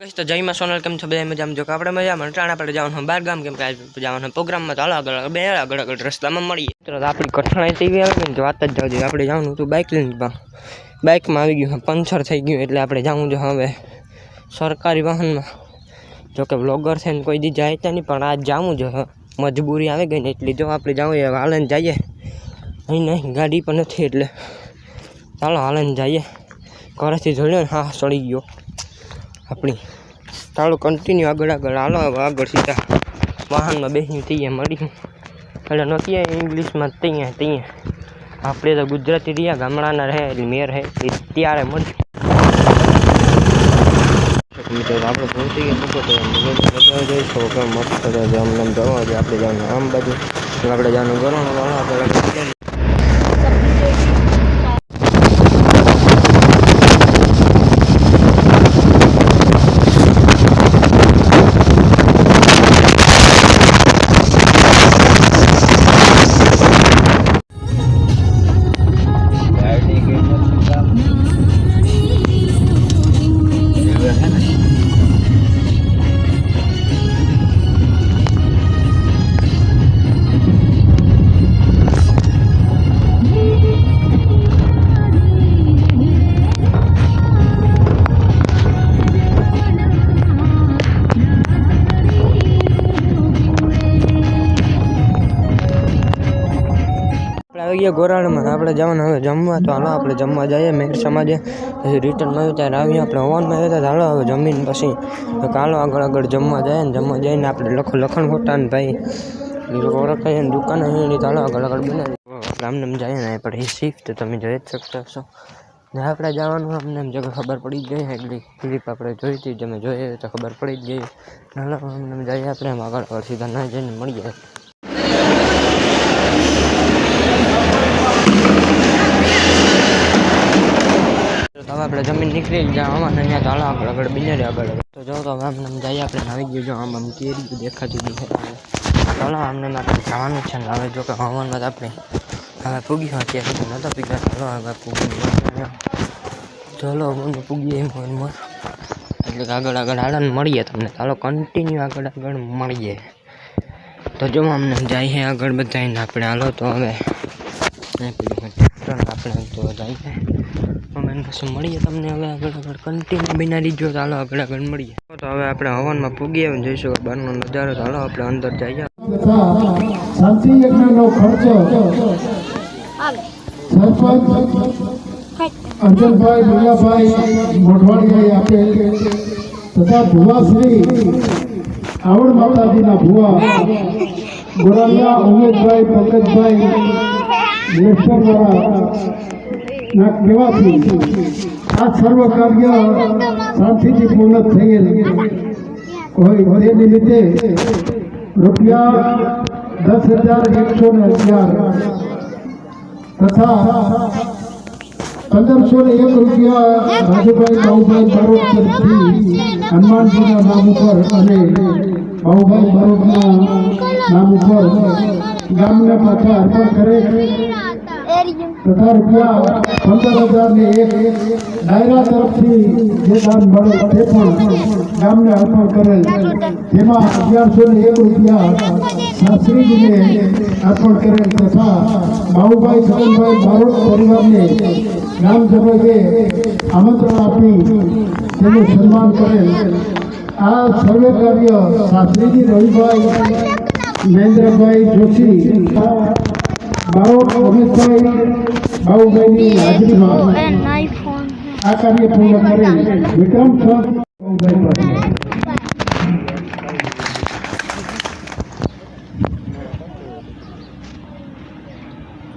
કહીશ તો જયમાં સોનલ કેમ છો? બધા મજામાં? જો કે આપણે મજામાં. ટાણા આપણે જવાનું બાર ગામ કેમ કે જવાના પ્રોગ્રામમાં તો અલગ અલગ, બે અલગ અલગ રસ્તામાં મળીએ. તો આપણી કઠણાઈ તેવી આવે ને કે વાત જ જવા આપણે જવાનું હતું બાઇક લઈને બાઇકમાં આવી ગયું પંચર થઈ ગયું એટલે આપણે જવું જો હવે સરકારી વાહનમાં. જો કે બ્લોગર છે ને કોઈ દી જાય ત્યાં નહીં, પણ આજ જવું જો મજબૂરી આવી ગઈ ને એટલી જો આપણે જવું હાલને જઈએ. અહીં નહીં, ગાડી પણ નથી એટલે. ચાલો, હાલને જઈએ. ઘરેથી જોડ્યો ને, હા સડી ગયો. આપણી ચાલો કન્ટિન્યુ આગળ આગળ. હાલો આગળ સીધા વાહનમાં બેસીને ત્યાં મળી એટલે નહોતી ઇંગ્લિશમાં, ત્યાં ત્યાં. આપણે તો ગુજરાતી રહ્યા, ગામડાના રહે, એટલે મેર રહે એ ત્યારે મળ્યું મિત્રો આપણે પહોંચી ગયા તો મસ્ત નામ જવા આપણે જવાનું આમ બાજુ. આપણે જવાનું આપણે આપણે આવી ગયા ગોરાળમાં આપણે જવાનું હવે જમવા, તો હાલો આપણે જમવા જઈએ. મેર સમાજે પછી રિટર્ન આવ્યું ત્યારે આવીએ આપણે હવનમાં આવ્યા હતા હાલો હવે જમીન પછી. તો હાલો આગળ આગળ જમવા જાય ને જમવા જઈને આપણે લખો લખણ ખોટા ને ભાઈ ઓળખાય ને દુકાન એની, તો હાલો આગળ આગળ બનાવી આપણે આમને એમ જઈએ ને પણ એ શિફ્ટ તમે જોઈ જ શકતા હશો. ને આપણે જવાનું અમને એમ જગ્યા ખબર પડી જ ગઈ એટલી ક્લિપ આપણે જોઈ હતી, તમે જોઈએ તો ખબર પડી જ ગઈ. હાલો અમને એમ જઈએ આપણે એમ આગળ. આગળ સીધા ના જઈને મળીએ. હવે આપણે જમીન નીકળી જાય આમાં અહીંયા ચાલો આગળ આગળ બિનેરી આગળ તો જો તો આમ નામ જઈએ આપણે નાવી ગયું, જો આમ આમ કેરી દેખાતી છે. ચાલો આમને આપણે જવાનું છે હવે જો કે હવામાનમાં આપણે. હવે પૂગી અત્યારે તો નહોતા પીગા ચાલો હવે પૂગી ચાલો મને પૂગીએ મનમાં એટલે કે આગળ આગળ હાલન મળીએ તમને. ચાલો કન્ટિન્યુ આગળ આગળ મળીએ. તો જો અમને જઈએ આગળ બધાને આપણે. હાલો તો હવે. ત્રણ આપણે તો જઈએ અમે પછી મળીએ તમને હવે આગળ આગળ કન્ટિન્યુ બિના લીધો ચાલો આગળ આગળ મળીએ. તો હવે આપણે હવનમાં પૂગીએ અને જોઈશું. કે બહારનો નજારો ચાલો આપણે અંદર જઈએ. શાંતિ યજ્ઞનો ખર્ચો. સરપંચ અંજલભાઈ ભૈયાભાઈ મોઢવાડિયાએ આપેલ તથા ભુવાશ્રી આવડ માતાજીના ભુવા. ગોરાલિયા ઉમેશભાઈ પંકજભાઈ આ સર્વ કાર્ય શાંતિથી પૂર્ણ હોય તે નિમિત્તે રૂપિયા દસ હજાર એકસો ને તથા પંદરસો ને એક રૂપિયા રાજુભાઈ બાબુભાઈ બારોટ તરફથી હનુમાનજીના નામ ઉપર અને બાબુભાઈ બારોટના નામ ઉપર ગામને પાછા અર્પણ કરે. તથા રૂપિયા પંદર હજાર ને એક ડાયરા તરફથી જે દાન મળે તે પણ ગામને અર્પણ કરેલ તેમાં અગિયારસો ને એક રૂપિયા શાસ્ત્રીજીને અર્પણ કરેલ તથા બાબુભાઈ છગનભાઈ બારોટ પરિવારને ગ્રામસભાએ આમંત્રણ આપી તેનું સન્માન કરેલ આ સર્વે કાર્ય શાસ્ત્રીજી રવિભાઈ મહેન્દ્રભાઈ જોશી બારોટ રમેશભાઈ બાબુભાઈની હાજરીમાં આ કાર્ય પૂર્ણ કરેલ વિક્રમ સર બાબુભાઈ પાસે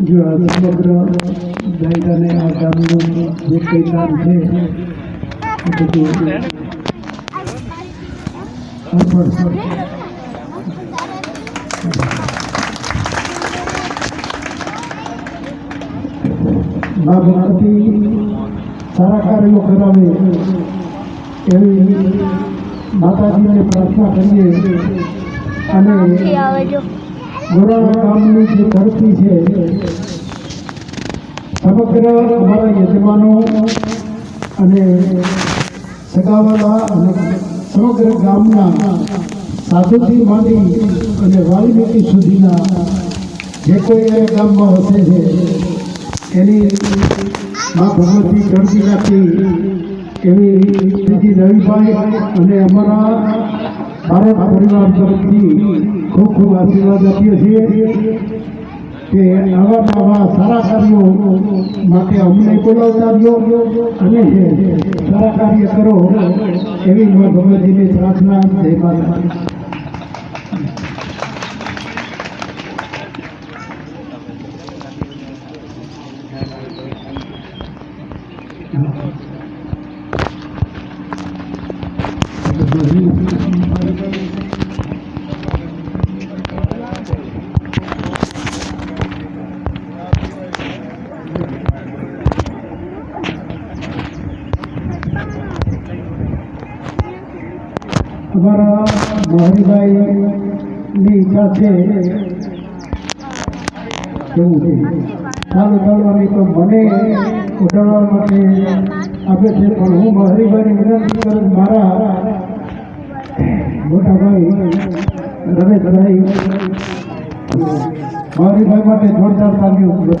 જો આ સમગ્ર જાયગાને આ ગામનું જે કંઈ કામ છે એ બધું સારા કાર્યો કરાવે એવી માતાજીને પ્રાર્થના કરીએ અને ગોરાણા ગામની જે ધરતી છે સમગ્ર અમારા યજમાનો અને સગાવાલા અને સમગ્ર ગામના સાધુથી માંડી અને વાલ્મીકી સુધીના જે કોઈ ગામમાં વસે છે એની મા ભગવતી ચડતી રાખી. એવી શ્રીજી રવિભાઈ અને અમારા ભારત પરિવાર તરફથી ખૂબ ખૂબ આશીર્વાદ આપીએ છીએ કે આવા આવા સારા કાર્યો માટે અમને બોલાવતા રહ્યો અને સારા કાર્ય કરો એવી મા ભગવતીની પ્રાર્થના જય માતા અમારા મોહનભાઈની ઈચ્છા છે કેવું છે? ચાલ ઉઠાડવાની તો મને ઉઠાડવા માટે આપે છે, પણ હું મહરીભાઈને વિનંતી કરું મારા મોટા ભાઈ રમેશભાઈ મહરીભાઈ માટે જોરદાર તાલીઓ બરોબર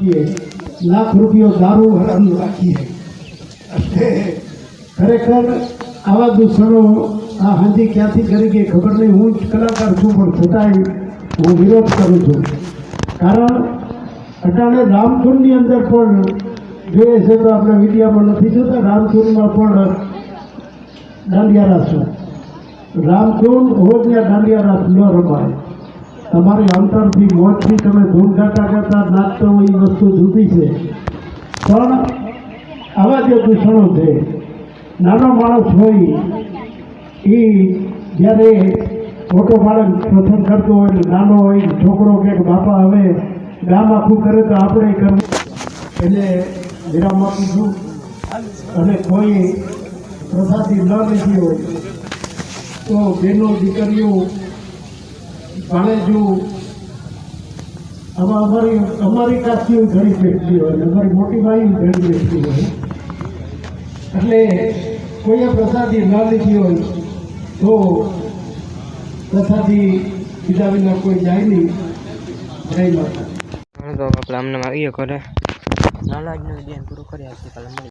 રાખીએ લાખ રૂપિયો દારૂ હરામનું રાખીએ. ખરેખર આવા દૂષણો આ હાંજી ક્યાંથી કરી કે ખબર નહીં. હું કલાકાર છું, પણ છતાંય હું વિરોધ કરું છું. કારણ અટાણે રામધૂનની અંદર પણ જોઈએ છે તો આપણે મીડિયામાં નથી જોતા. રામધૂનમાં પણ દાંડિયા રાસ રામધૂન હોય ત્યાં દાંડિયા રાસ ન રમાય. તમારી અંતરથી મોજથી તમે ધૂન ગાતા ગાતા નાચતો હોય એ વસ્તુ જુદી છે. પણ આવા જે દૂષણો છે, નાનો માણસ હોય, એ જ્યારે મોટો બાળક પસંદ કરતો હોય એટલે નાનો હોય છોકરો કે બાપા હવે ગામ આખું કરે તો આપણે કરવું એટલે વિરામ આપું છું અને કોઈ પ્રસાદી ન લીધી હોય, તો બેનો દીકરીઓ ભાણેજું આમાં અમારી અમારી કાસ્તીઓ ઘણી બેઠતી હોય અમારી મોટી ભાઈ ઘણી બેઠતી હોય. એટલે કોઈએ પ્રસાદી ના લીધી હોય તો પ્રસાદી બીજા વિના કોઈ જાય નહીં. જય માતા તો આપણે કરે આવીએ ઘરે. વીડિયો પૂરો કરી આવતીકાલે મળી